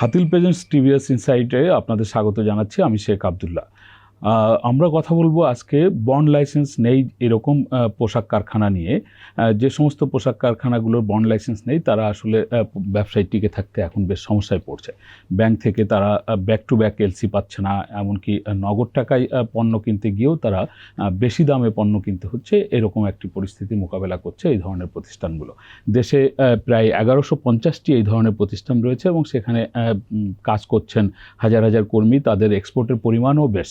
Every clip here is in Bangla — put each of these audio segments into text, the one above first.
হাতিল প্রেজেন্টস টিভিএস ইনসাইটে আপনাদের স্বাগত জানাচ্ছি। আমি শেখ আবদুল্লাহ। আমরা কথা বলব আজকে বন্ড লাইসেন্স নেই এরকম পোশাক কারখানা নিয়ে। যে সমস্ত পোশাক কারখানাগুলোর বন্ড লাইসেন্স নেই, তারা আসলে ব্যবসায় টিকে থাকতে এখন বেশ সমস্যায় পড়ছে। ব্যাংক থেকে তারা ব্যাক টু ব্যাক এলসি পাচ্ছে না, এমনকি নগদ টাকায় পণ্য কিনতে গিয়েও তারা বেশি দামে পণ্য কিনতে হচ্ছে। এরকম একটি পরিস্থিতি মোকাবেলা করছে এই ধরনের প্রতিষ্ঠানগুলো। দেশে প্রায় এগারোশো পঞ্চাশটি এই ধরনের প্রতিষ্ঠান রয়েছে এবং সেখানে কাজ করছেন হাজার হাজার কর্মী। তাদের এক্সপোর্টের পরিমাণও বেশ।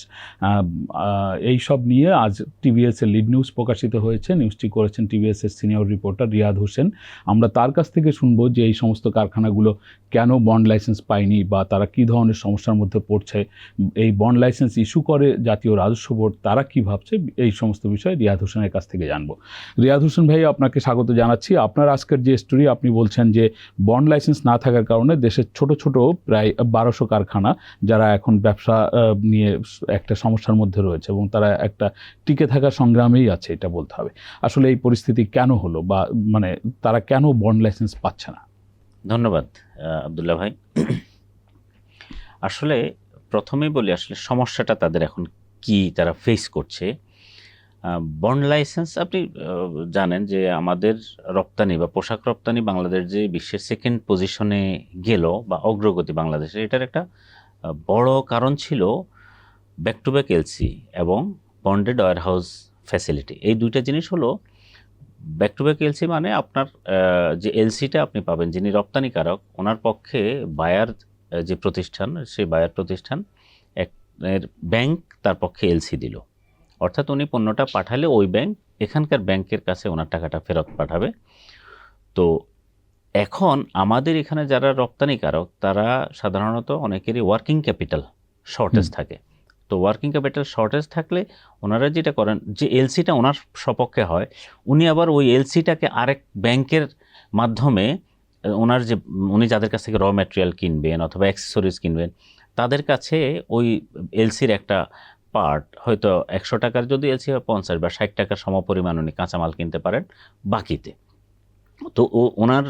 এই সব নিয়ে আজ টিভিএস এর লিড নিউজ প্রকাশিত হয়েছে। নিউজটি করেছেন টিভিএস এর সিনিয়র রিপোর্টার রিয়াদ হোসেন। আমরা তার কাছ থেকে শুনব যে এই সমস্ত কারখানাগুলো কেন বন্ড লাইসেন্স পায়নি বা তারা কী ধরনের সমস্যার মধ্যে পড়ছে। এই বন্ড লাইসেন্স ইস্যু করে জাতীয় রাজস্ব বোর্ড তারা কি ভাবছে? এই সমস্ত বিষয়ে রিয়াদ হোসেনের কাছ থেকে জানব। রিয়াদ হোসেন ভাই, আপনাকে স্বাগত জানাচ্ছি। আপনার আজকের যে স্টোরি আপনি বলছেন যে বন্ড লাইসেন্স না থাকার কারণে দেশের ছোট ছোট প্রায় বারোশো কারখানা যারা এখন ব্যবসা নিয়ে একটা সমস্যার মধ্যে রয়েছে এবং তারা একটা টিকে থাকার সংগ্রামেই আছে, এটা বলতে হবে। আসলে এই পরিস্থিতি কেন হলো বা মানে তারা কেন বন্ড লাইসেন্স পাচ্ছে না? ধন্যবাদ আবদুল্লাহ ভাই। আসলে প্রথমেই বলি, আসলে সমস্যাটা তাদের এখন কি তারা ফেস করছে। বন্ড লাইসেন্স আপনি জানেন যে আমাদের রপ্তানি বা পোশাক রপ্তানি বাংলাদেশ যে বিশ্বের সেকেন্ড পজিশনে গেল বা অগ্রগতি বাংলাদেশের, এটার একটা বড় কারণ ছিল ব্যাক টু ব্যাক এলসি এবং বন্ডেড ওয়ার হাউস ফ্যাসিলিটি এই দুইটা জিনিস হলো ব্যাক টু ব্যাক এলসি মানে আপনার যে এলসিটা আপনি পাবেন যিনি রপ্তানিকারক ওনার পক্ষে বায়ার যে প্রতিষ্ঠান সেই বায়ার প্রতিষ্ঠান এক এর ব্যাংক তার পক্ষে এলসি দিল। অর্থাৎ উনি পণ্যটা পাঠালে ওই ব্যাংক এখানকার ব্যাংকের কাছে ওনার টাকাটা ফেরত পাঠাবে। তো এখন আমাদের এখানে যারা রপ্তানিকারক তারা সাধারণত অনেকেরই ওয়ার্কিং ক্যাপিটাল শর্টেজ থাকে। তো ওয়ার্কিং ক্যাপিটাল শর্টেজ থাকলে ওনারা যেটা করেন, যে এলসিটা ওনার সপক্ষে হয়, উনি আবার ওই এলসিটাকে আরেক ব্যাংকের মাধ্যমে, ওনার যে, উনি যাদের কাছ থেকে র ম্যাটেরিয়াল কিনবেন অথবা অ্যাক্সেসরিজ কিনবেন, তাদের কাছে ওই এলসির একটা পার্ট হয়তো একশো টাকার যদি এলসি হয় পঞ্চাশ বা ষাট টাকার সমপরিমাণ উনি কাঁচামাল কিনতে পারেন বাকিতে। তো ও, ওনার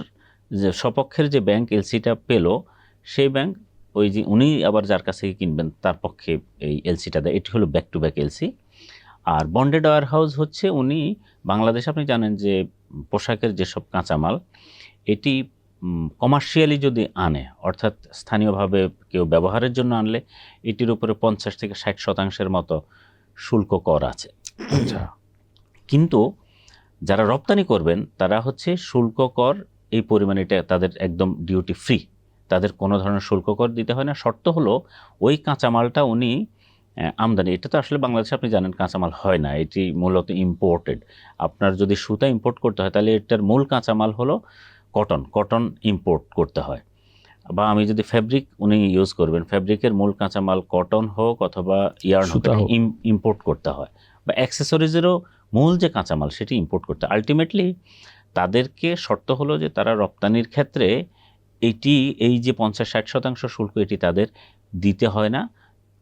যে, সপক্ষের যে ব্যাংক এলসিটা পেল, সেই ব্যাংক ওই যে উনি আবার যার কাছ থেকে কিনবেন তার পক্ষে এই এলসিটা দেয়। এটি হলো ব্যাক টু ব্যাক এলসি। আর বন্ডেড ওয়ার হাউস হচ্ছে উনি বাংলাদেশ আপনি জানেন যে পোশাকের যেসব কাঁচামাল এটি কমার্শিয়ালি যদি আনে অর্থাৎ স্থানীয়ভাবে কেউ ব্যবহারের জন্য আনলে এটির উপরে পঞ্চাশ থেকে ষাট শতাংশের মতো শুল্ক কর আছে। আচ্ছা। কিন্তু যারা রপ্তানি করবেন তারা হচ্ছে শুল্ক কর এই পরিমাণে এটা তাদের একদম ডিউটি ফ্রি তাদের কোনো ধরনের শুল্ক কর দিতে হয় না। শর্ত হলো ওই কাঁচামালটা উনি আমদানি এটা তো আসলে বাংলাদেশে আপনি জানেন কাঁচামাল হয় না এটি মূলত ইম্পোর্টেড আপনার যদি সুতা ইম্পোর্ট করতে হয় তাহলে এটার মূল কাঁচামাল হলো কটন কটন ইম্পোর্ট করতে হয়। বা আমি যদি ফ্যাব্রিক উনি ইউজ করবেন ফ্যাব্রিকের মূল কাঁচামাল কটন হোক অথবা ইয়ার্ন হোক। ইম্পোর্ট করতে হয়। বা অ্যাক্সেসরিজেরও মূল যে কাঁচামাল সেটি ইম্পোর্ট করতে আলটিমেটলি তাদেরকে শর্ত হলো যে তারা রপ্তানির ক্ষেত্রে এটি এই যে পঞ্চাশ ষাট শতাংশ শুল্ক এটি তাদের দিতে হয় না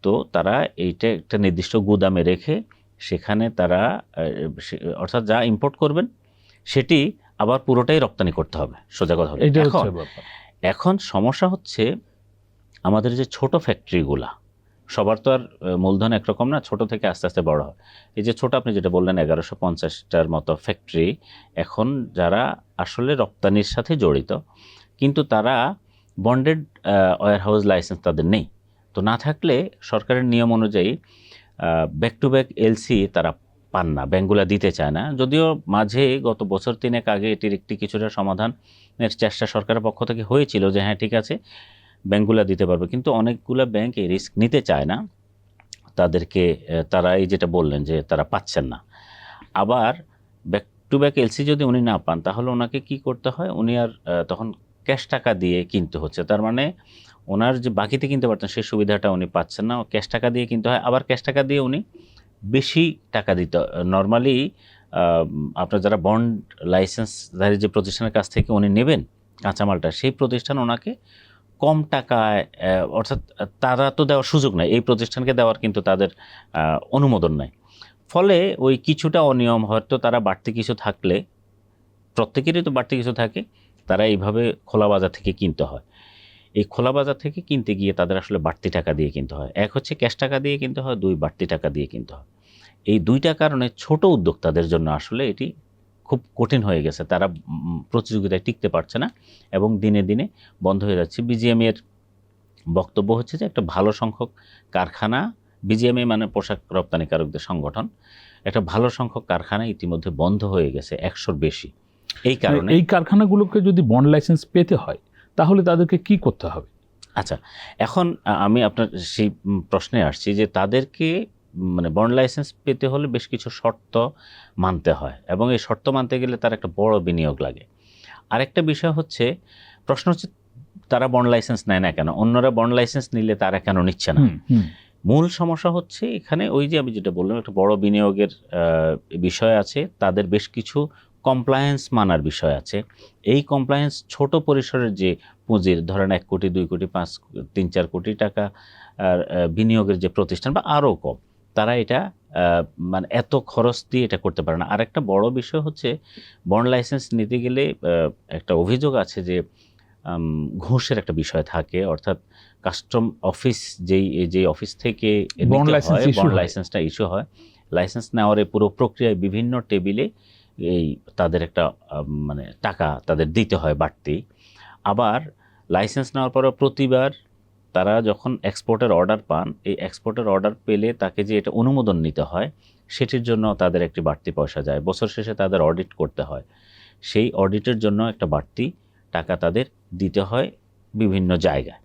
তো তারা এইটা একটা নির্দিষ্ট গুদামে রেখে সেখানে তারা অর্থাৎ যা ইম্পোর্ট করবেন সেটি আবার পুরোটাই রপ্তানি করতে হবে সোজা কথা এখন এখন সমস্যা হচ্ছে আমাদের যে ছোট ফ্যাক্টরিগুলা সবার তো আর মূলধন একরকম না ছোট থেকে আস্তে আস্তে বড় হয়। এই যে ছোট আপনি যেটা বললেন এগারোশো পঞ্চাশটার মতো ফ্যাক্টরি এখন যারা আসলে রপ্তানির সাথে জড়িত কিন্তু তারা বন্ডেড ওয়ার হাউস লাইসেন্স তাদের নেই। তো না থাকলে সরকারের নিয়ম অনুযায়ী ব্যাক টু ব্যাক এলসি তারা পান না ব্যাঙ্কগুলো দিতে চায় না। যদিও মাঝে গত বছর তিনেক আগে এটির একটি কিছুটা সমাধানের চেষ্টা সরকারের পক্ষ থেকে হয়েছিল যে হ্যাঁ ঠিক আছে ব্যাঙ্কগুলো দিতে পারবে। কিন্তু অনেকগুলো ব্যাংক এই রিস্ক নিতে চায় না। তাদেরকে তারা এই যেটা বললেন যে, তারা পাচ্ছেন না। আবার ব্যাক টু ব্যাক এলসি যদি উনি না পান, তাহলে ওনাকে কি করতে হয়? উনি আর তখন ক্যাশ টাকা দিয়ে কিনতে হচ্ছে। তার মানে ওনার যে বাকিতে কিনতে পারতেন সেই সুবিধাটা উনি পাচ্ছেন না। ক্যাশ টাকা দিয়ে কিনতে হয়। আবার ক্যাশ টাকা দিয়ে উনি বেশি টাকা দিতে নর্মালি আপনার যারা বন্ড লাইসেন্সধারী যে প্রতিষ্ঠানের কাছ থেকে উনি নেবেন কাঁচামালটা, সেই প্রতিষ্ঠান ওনাকে কম টাকায় অর্থাৎ তারা তো দেওয়ার সুযোগ নাই। এই প্রতিষ্ঠানকে দেওয়ার কিন্তু তাদের অনুমোদন নাই। ফলে ওই কিছুটা অনিয়ম হয়তো তারা বাড়তি কিছু থাকলে, প্রত্যেকেরই তো বাড়তি কিছু থাকে তারা এইভাবে খোলা বাজার থেকে কিনতে হয়। এই খোলা বাজার থেকে কিনতে গিয়ে তাদের আসলে বাড়তি টাকা দিয়ে কিনতে হয়। এক হচ্ছে ক্যাশ টাকা দিয়ে কিনতে হয়, দুই বাড়তি টাকা দিয়ে কিনতে হয়। এই দুইটা কারণে ছোট উদ্যোক্তাদের জন্য আসলে এটি খুব কঠিন হয়ে গেছে। তারা প্রতিযোগিতায় টিকতে পারছে না এবং দিনে দিনে বন্ধ হয়ে যাচ্ছে। বিজিএমই এর বক্তব্য হচ্ছে যে, একটা ভালো সংখ্যক কারখানা বিজিএমএ মানে পোশাক রপ্তানিকারকদের সংগঠন, একটা ভালো সংখ্যক কারখানা ইতিমধ্যে বন্ধ হয়ে গেছে, একশোর বেশি। এই কারণে এই কারখানাগুলোকে যদি বন্ড লাইসেন্স পেতে হয় তাহলে তাদেরকে কি করতে হবে? আচ্ছা এখন আমি আপনার সেই প্রশ্নে আসছি যে তাদেরকে মানে বন্ড লাইসেন্স পেতে হলে বেশ কিছু শর্ত মানতে হয় এবং এই শর্ত মানতে গেলে তার একটা বড় বিনিয়োগ লাগে। আরেকটা বিষয় হচ্ছে প্রশ্ন হচ্ছে তারা বন্ড লাইসেন্স নেয় না কেন? অন্যরা বন্ড লাইসেন্স নিলে তারা কেন নিচ্ছে না। মূল সমস্যা হচ্ছে এখানে ওই যে আমি যেটা বললাম একটা বড় বিনিয়োগের বিষয় আছে তাদের বেশ কিছু কমপ্লায়েন্স মানার বিষয় আছে। এই কমপ্লায়েন্স ছোট পরিসরের যে পুঁজির ধরেন এক কোটি দুই কোটি পাঁচ তিন চার কোটি টাকা আর, বিনিয়োগের যে প্রতিষ্ঠান বা আরও কম তারা এটা মানে এত খরচ দিয়ে এটা করতে পারে না। আরেকটা বড় বিষয় হচ্ছে বন্ড লাইসেন্স নিতে গেলে একটা অভিযোগ আছে যে ঘুষের একটা বিষয় থাকে অর্থাৎ কাস্টম অফিস যেই যে অফিস থেকে বন্ড লাইসেন্সটা ইস্যু হয়। লাইসেন্স নেওয়ার পুরো প্রক্রিয়ায় বিভিন্ন টেবিলে এই তাদের একটা মানে টাকা তাদের দিতে হয় বাড়তি। আবার লাইসেন্স নেওয়ার পরে প্রতিবার তারা যখন এক্সপোর্টের অর্ডার পান, এই এক্সপোর্টের অর্ডার পেলে তাকে যে এটা অনুমোদন নিতে হয়, সেটির জন্য তাদের একটি বাড়তি পয়সা যায়। বছর শেষে তাদের অডিট করতে হয়। সেই অডিটের জন্য একটা বাড়তি টাকা তাদের দিতে হয় বিভিন্ন জায়গায়।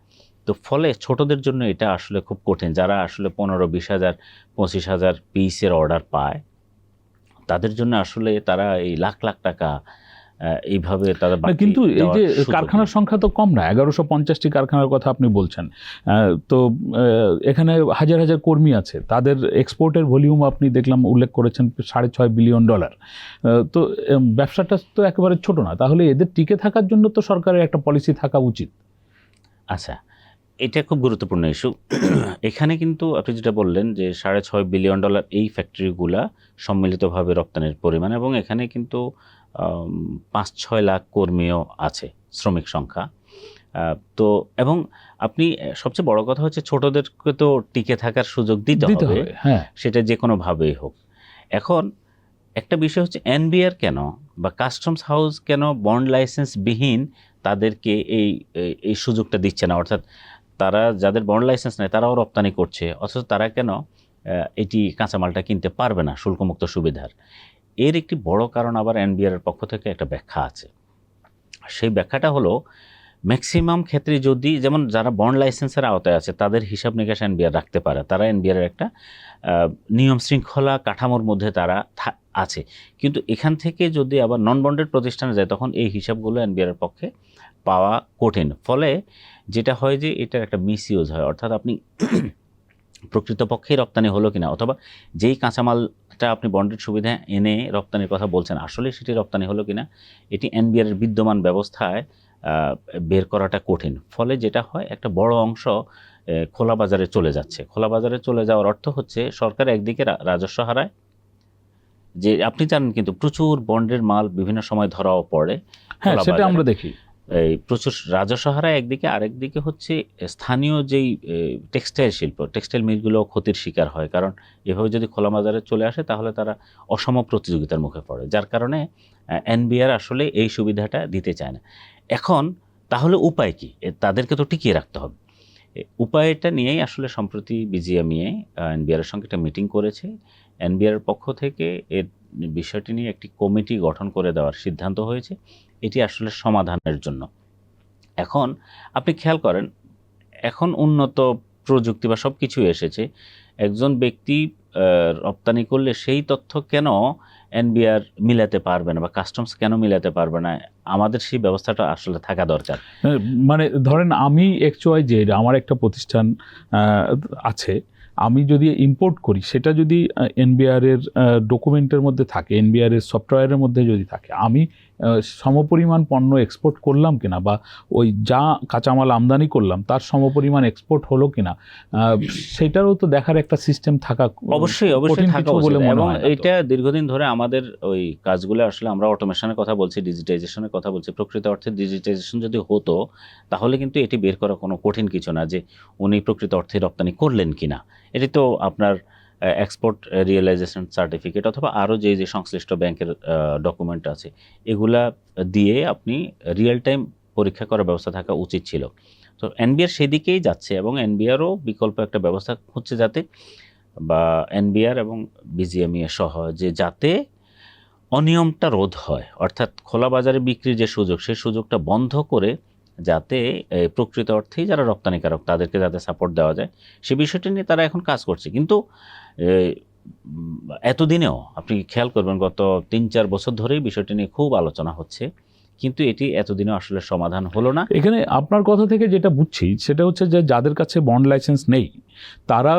তো ফলে ছোটদের জন্য এটা আসলে খুব কঠিন। যারা আসলে পনেরো, বিশ হাজার, পঁচিশ হাজার পিসের অর্ডার পায় তাদের জন্য আসলে তারা এই লাখ লাখ টাকা এইভাবে তারা কিন্তু এই যে কারখানার সংখ্যা তো কম না এগারোশো পঞ্চাশটি কারখানার কথা আপনি বলছেন। তো এখানে হাজার হাজার কর্মী আছে তাদের এক্সপোর্টের ভলিউম আপনি দেখলাম উল্লেখ করেছেন সাড়ে ছয় বিলিয়ন ডলার। তো ব্যবসাটা তো একেবারে ছোট না তাহলে এদের টিকে থাকার জন্য তো সরকারের একটা পলিসি থাকা উচিত। আচ্ছা এটা খুব গুরুত্বপূর্ণ ইস্যু এখানে কিন্তু আপনি যেটা বললেন যে সাড়ে ছয় বিলিয়ন ডলার এই ফ্যাক্টরিগুলা সম্মিলিতভাবে রপ্তানির পরিমাণ এবং এখানে কিন্তু পাঁচ ছয় লাখ কর্মীও আছে শ্রমিক সংখ্যা। তো এবং আপনি সবচেয়ে বড় কথা হচ্ছে ছোটদেরকে তো টিকে থাকার সুযোগ দিতে হবে। হ্যাঁ। সেটা যে কোনোভাবেই হোক। এখন একটা বিষয় হচ্ছে এনবিআর কেন বা কাস্টমস হাউস কেন বন্ড লাইসেন্স বিহীন তাদেরকে এই- এই সুযোগটা দিচ্ছে না? অর্থাৎ তারা যাদের বন্ড লাইসেন্স নেয় তারাও রপ্তানি করছে, অথচ তারা কেন এটি কাঁচামালটা কিনতে পারবে না শুল্কমুক্ত সুবিধার। এর একটি বড় কারণ আবার এনবিআর এর পক্ষ থেকে একটা ব্যাখ্যা আছে। সেই ব্যাখ্যাটা হলো ম্যাক্সিমাম ক্ষেত্রে যদি, যেমন যারা বন্ড লাইসেন্সের আওতায় আছে, তাদের হিসাব নিকাশ এনবিআর রাখতে পারে, তারা এনবিআর এর একটা নিয়ম শৃঙ্খলা কাঠামোর মধ্যে তারা আছে। কিন্তু এখান থেকে যদি আবার নন বন্ডেড প্রতিষ্ঠানে যায়, তখন এই হিসাবগুলো এনবিআর এর পক্ষে পাওয়া কঠিন। ফলে যেটা হয় যে এটার একটা মিসইউজ হয়। অর্থাৎ আপনি প্রকৃতপক্ষেই রপ্তানি হলো কিনা অথবা যেই কাঁচামালটা আপনি বন্ডেড সুবিধা এনে রপ্তানির কথা বলছেন আসলে সেটি রপ্তানি হলো কিনা এটি এনবিআর এর বিদ্যমান ব্যবস্থায় বের করাটা কঠিন। ফলে যেটা হয় একটা বড় অংশ খোলা বাজারে চলে যাচ্ছে। খোলা বাজারে চলে যাওয়ার অর্থ হচ্ছে সরকার একদিকে রাজস্ব হারায়। যে আপনি জানেন কিন্তু প্রচুর বন্ডের মাল বিভিন্ন সময় ধরাও পড়ে হ্যাঁ সেটা আমরা দেখি। এই প্রচুর রাজস্ব হারায় একদিকে, আরেকদিকে হচ্ছে স্থানীয় যেই টেক্সটাইল শিল্প, টেক্সটাইল মিলগুলো ক্ষতির শিকার হয়। কারণ এভাবে যদি খোলা বাজারে চলে আসে, তাহলে তারা অসম প্রতিযোগিতার মুখে পড়ে। যার কারণে এনবিআর আসলে এই সুবিধাটা দিতে চায় না। এখন, তাহলে উপায় কি? তাদেরকে তো টিকিয়ে রাখতে হবে। উপায়টা নিয়েই আসলে সম্প্রতি বিজিএমইএ এনবিআর এর সঙ্গে একটা মিটিং করেছে। এনবিআর পক্ষ থেকে এর বিষয়টি নিয়ে একটি কমিটি গঠন করে দেওয়ার সিদ্ধান্ত হয়েছে। এটি আসলে সমাধানের জন্য। এখন আপনি খেয়াল করেন এখন উন্নত প্রযুক্তি বা সব কিছুই এসেছে। একজন ব্যক্তি রপ্তানি করলে সেই তথ্য কেন এনবিআর মিলাতে পারবে না বা কাস্টমস কেন মিলাতে পারবে না? আমাদের সেই ব্যবস্থাটা আসলে থাকা দরকার। হ্যাঁ, মানে ধরেন আমি ওয়াই জেড আমার একটা প্রতিষ্ঠান আছে। আমি যদি ইম্পোর্ট করি সেটা যদি এনবিআর এর ডকুমেন্টের মধ্যে থাকে এনবিআর এর সফটওয়্যারের মধ্যে যদি থাকে আমি সমপরিমাণ পণ্য এক্সপোর্ট করলাম কিনা বা ওই যা কাঁচামাল আমদানি করলাম তার সমপরিমাণ এক্সপোর্ট হলো কিনা সেটারও তো দেখার একটা সিস্টেম থাকা অবশ্যই অবশ্যই থাকা বলে মনে এবং হয় এইটা দীর্ঘদিন ধরে আমাদের ওই কাজগুলো আসলে আমরা অটোমেশনের কথা বলছি ডিজিটাইজেশনের কথা বলছি প্রকৃত অর্থে ডিজিটাইজেশন যদি হতো তাহলে কিন্তু এটি বের করা কোনো কঠিন কিছু না যে উনি প্রকৃত অর্থে রপ্তানি করলেন কিনা। এটি তো আপনার এক্সপোর্ট রিয়েলাইজেশন সার্টিফিকেট অথবা আরও যে যে সংশ্লিষ্ট ব্যাংকের ডকুমেন্ট আছে, এগুলা দিয়ে আপনি রিয়েল টাইম পরীক্ষা করার ব্যবস্থা থাকা উচিত ছিল। তো এনবিআর সেদিকেই যাচ্ছে এবং এনবিআরও বিকল্প একটা ব্যবস্থা হচ্ছে যাতে বা এনবিআর এবং বিজিএমইএ সহ যে, যাতে অনিয়মটা রোধ হয়, অর্থাৎ খোলা বাজারে বিক্রির যে সুযোগ সেই সুযোগটা বন্ধ করে যাতে প্রকৃত অর্থেই যারা রপ্তানিকারক তাদেরকে যাতে সাপোর্ট দেওয়া যায়, সে বিষয়টি নিয়ে তারা এখন কাজ করছে। কিন্তু এতদিনেও আপনি খেয়াল করবেন গত তিন চার বছর ধরেই বিষয়টি নিয়ে খুব আলোচনা হচ্ছে কিন্তু এটি এতদিনে আসলে সমাধান হলো না। এখানে আপনার কথা থেকে যেটা বুঝছি সেটা হচ্ছে যে যাদের কাছে বন্ড লাইসেন্স নেই তারা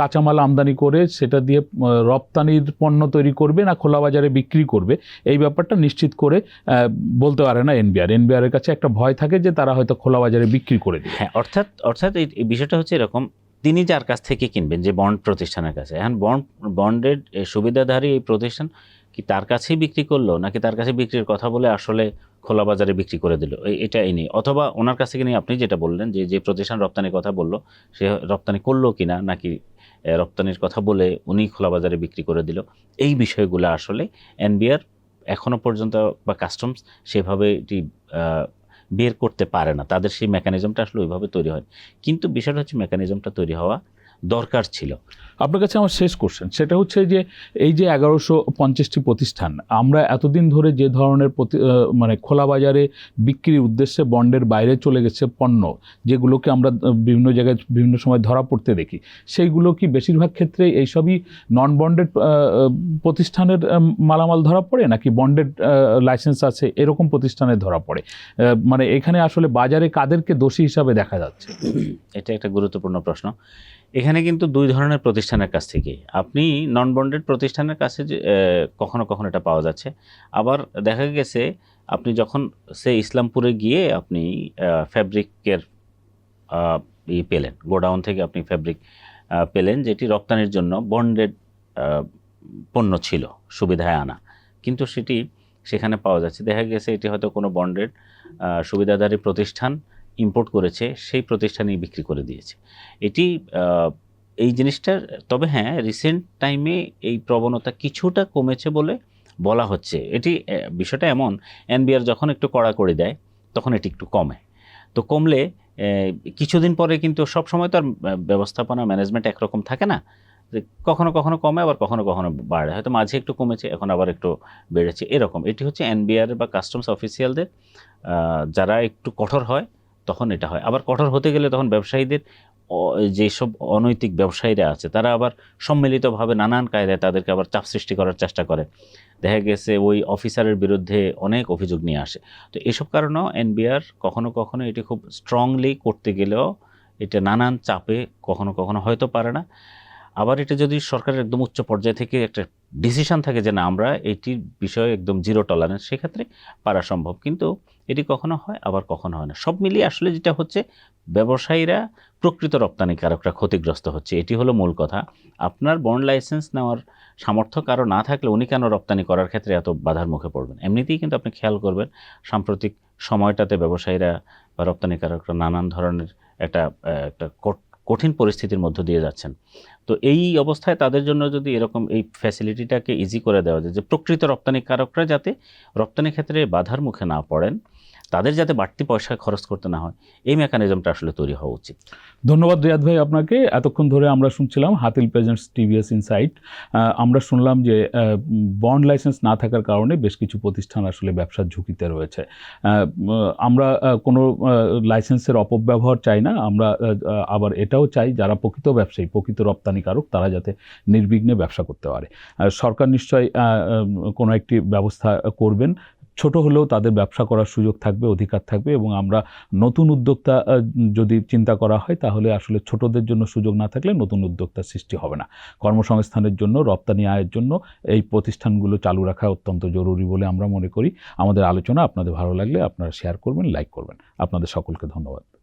কাঁচামাল আমদানি করে সেটা দিয়ে রপ্তানির পণ্য তৈরি করবে না খোলা বাজারে বিক্রি করবে এই ব্যাপারটা নিশ্চিত করে বলতে পারে না এনবিআর। এনবিআর এর কাছে একটা ভয় থাকে যে তারা হয়তো খোলা বাজারে বিক্রি করে দেবে। হ্যাঁ অর্থাৎ অর্থাৎ এই এই বিষয়টা হচ্ছে এরকম তিনি যার কাছ থেকে কিনবেন, যে বন্ড প্রতিষ্ঠানের কাছে। এখন বন্ড, বন্ডের সুবিধাধারী এই প্রতিষ্ঠান কি তার কাছেই বিক্রি করল, নাকি তার কাছে বিক্রির কথা বলে আসলে খোলা বাজারে বিক্রি করে দিল? এটা এই নিয়ে। অথবা ওনার কাছ থেকে নিয়ে আপনি যেটা বললেন, যে যে প্রতিষ্ঠান রপ্তানির কথা বলল, সে রপ্তানি করল কি না নাকি রপ্তানির কথা বলে উনি খোলা বাজারে বিক্রি করে দিল, এই বিষয়গুলো আসলে এনবিআর এখনও পর্যন্ত বা কাস্টমস সেভাবে এটি বের করতে পারে না। তাদের সেই মেকানিজমটা আসলে ওইভাবে তৈরি হয়। কিন্তু বিষয়টা হচ্ছে মেকানিজমটা তৈরি হওয়া দরকার ছিল। আপনার কাছে আমার শেষ কোশ্চেন সেটা হচ্ছে যে এই যে এগারোশো পঞ্চাশটি প্রতিষ্ঠান আমরা এতদিন ধরে যে ধরনের প্রতি- মানে খোলা বাজারে বিক্রির উদ্দেশ্যে বন্ডের বাইরে চলে গেছে পণ্য যেগুলোকে আমরা বিভিন্ন জায়গায় বিভিন্ন সময় ধরা পড়তে দেখি সেইগুলো কি বেশিরভাগ ক্ষেত্রে এইসবই নন বন্ডেড প্রতিষ্ঠানের মালামাল ধরা পড়ে নাকি বন্ডেড লাইসেন্স আছে এরকম প্রতিষ্ঠানে ধরা পড়ে? মানে এখানে আসলে বাজারে কাদেরকে দোষী হিসাবে দেখা যাচ্ছে? এটা একটা গুরুত্বপূর্ণ প্রশ্ন। এখানে কিন্তু দুই ধরনের প্রতিষ্ঠানের কাছ থেকে। আপনি নন বন্ডেড প্রতিষ্ঠানের কাছে কখনো কখনো এটা পাওয়া যাচ্ছে। আবার দেখা গেছে, আপনি যখন সে ইসলামপুরে গিয়ে আপনি ফ্যাব্রিকের ই পেলেন, গোডাউন থেকে আপনি ফ্যাব্রিক পেলেন, যেটি রপ্তানির জন্য বন্ডেড পণ্য ছিল, সুবিধায় আনা। কিন্তু সেটি সেখানে পাওয়া যাচ্ছে। দেখা গেছে, এটি হয়তো কোনো বন্ডেড সুবিধাধারী প্রতিষ্ঠান ইম্পোর্ট করেছে, সেই প্রতিষ্ঠানেই বিক্রি করে দিয়েছে। এটি এই জিনিসটার তবে হ্যাঁ রিসেন্ট টাইমে এই প্রবণতা কিছুটা কমেছে বলে বলা হচ্ছে। এটি বিষয়টা এমন, এনবিআর যখন একটু কড়াকড়ি দেয়, তখন এটি একটু কমে। তো কমলে কিছুদিন পরে কিন্তু সব সময় তো আর ব্যবস্থাপনা ম্যানেজমেন্ট একরকম থাকে না কখনো কখনো কমে, আবার কখনো কখনো বাড়ে। হয়তো মাঝে একটু কমেছে, এখন আবার একটু বেড়েছে, এরকম। এটি হচ্ছে এনবিআর বা কাস্টমস অফিসিয়ালদের যারা একটু কঠোর হয় তখন এটা হয়। আবার কঠোর হতে গেলে তখন ব্যবসায়ীদের যেসব অনৈতিক ব্যবসায়ীরা আছে, তারা আবার সম্মিলিতভাবে নানান কায়দায় তাদেরকে আবার চাপ সৃষ্টি করার চেষ্টা করে। দেখা গেছে ওই অফিসারের বিরুদ্ধে অনেক অভিযোগ নিয়ে আসে। তো এসব কারণেও এনবিআর কখনো কখনো এটি খুব স্ট্রংলি করতে গেলেও এটা নানান চাপে কখনো কখনো হয়তো পারে না। আবার এটা যদি সরকারের একদম উচ্চ পর্যায় থেকে একটা ডিসিশন থাকে যে না, আমরা এইটির বিষয়ে একদম জিরো টলারেন্স সেক্ষেত্রে পারা সম্ভব। কিন্তু এটি কখনো হয়, আবার কখনো হয় না। সব মিলিয়ে আসলে যেটা হচ্ছে, ব্যবসায়ীরা প্রকৃত রপ্তানিকারকরা ক্ষতিগ্রস্ত হচ্ছে। এটি হলো মূল কথা। আপনার বন্ড লাইসেন্স নেওয়ার সামর্থ্য কারও না থাকলে উনি কেন রপ্তানি করার ক্ষেত্রে এত বাধার মুখে পড়বেন? এমনিতেই কিন্তু আপনি খেয়াল করবেন, সাম্প্রতিক সময়টাতে ব্যবসায়ীরা বা রপ্তানিকারকরা নানান ধরনের একটা একটা কঠ- কঠিন পরিস্থিতির মধ্য দিয়ে যাচ্ছেন। তো এই অবস্থায় তাদের জন্য যদি এরকম এই ফ্যাসিলিটিটাকে ইজি করে দেওয়া যায় যে প্রকৃত রপ্তানিকারকরা যাতে রপ্তানি ক্ষেত্রে বাধার মুখে না পড়েন তাদের যাতে বাড়তি পয়সা খরচ করতে না হয়, এই মেকানিজমটা আসলে তৈরি হওয়া উচিত। ধন্যবাদ রিয়াদ ভাই আপনাকে। এতক্ষণ ধরে আমরা শুনছিলাম হাতিল প্রেজেন্টস টিভিএস ইনসাইট আমরা শুনলাম যে বন্ড লাইসেন্স না থাকার কারণে বেশ কিছু প্রতিষ্ঠান আসলে ব্যবসার ঝুঁকিতে রয়েছে। আমরা কোনো লাইসেন্সের অপব্যবহার চাই না। আমরা আবার এটাও চাই, যারা প্রকৃত ব্যবসায়ী, প্রকৃত রপ্তানিকারক, তারা যাতে নির্বিঘ্নে ব্যবসা করতে পারে। সরকার নিশ্চয়ই কোনো একটি ব্যবস্থা করবেন। ছোট হলেও তাদের ব্যবসা করার সুযোগ থাকবে, অধিকার থাকবে এবং আমরা নতুন উদ্যোক্তা যদি চিন্তা করা হয় তাহলে আসলে ছোটদের জন্য সুযোগ না থাকলে নতুন উদ্যোক্তার সৃষ্টি হবে না। কর্মসংস্থানের জন্য, রপ্তানি আয়ের জন্য এই প্রতিষ্ঠানগুলো চালু রাখা অত্যন্ত জরুরি বলে আমরা মনে করি। আমাদের আলোচনা আপনাদের ভালো লাগলে আপনারা শেয়ার করবেন লাইক করবেন। আপনাদের সকলকে ধন্যবাদ।